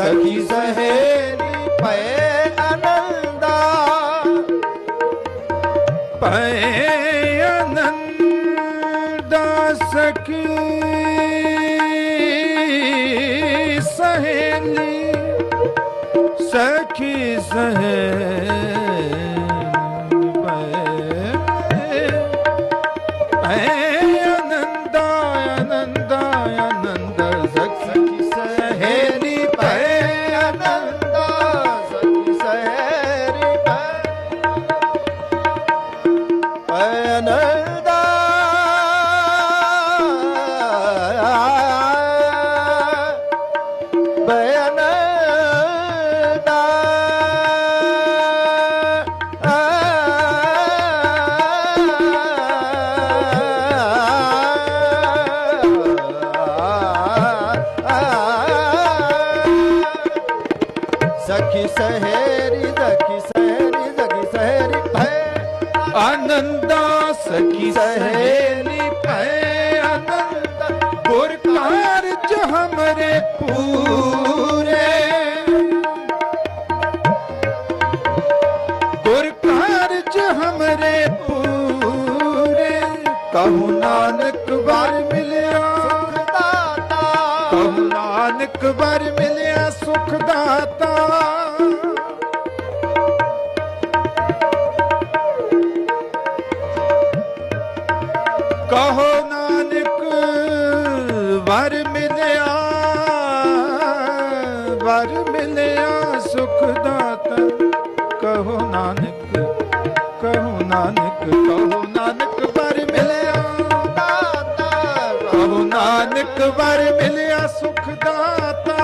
ਸਖੀ ਸਹੇਲੀ ਪਏ ਆਨੰਦਾ ਭੈ ਅਨੰਦਾ ਸਖੀ ਸਹੇਲੀ। ਸਖੀ ਸਹੇਲੀ ਭੈ ਆਨੰਦਾ ਆਨੰਦਾ ਸਖੀ ਸਹੇਰੀ ਸਖੀ ਸਹੇਰੀ ਸਖੀ ਸਹੇਰੀ ਭੈ। ਆਨੰਦਾ ਸਖੀ ਸਹੇਲੀ ਭੈ। ਪੂਰੇ ਪੂਰੇ ਕਹੂ ਨਾਨਕ ਵਰ ਮਿਲਿਆ ਦਾਤਾ ਕਹੂ ਨਾਨਕ ਵਰ ਮਿਲਿਆ ਸੁਖ ਮਿਲਿਆ ਸੁਖ ਦਾਤਾ। ਕਹੋ ਨਾਨਕ ਕਹੋ ਨਾਨਕ ਕਹੋ ਨਾਨਕ ਵਰ ਮਿਲਿਆ ਦਾਤਾ। ਕਹੋ ਨਾਨਕ ਵਰ ਮਿਲਿਆ ਸੁਖ ਦਾਤਾ।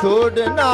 ਛੋੜਨਾ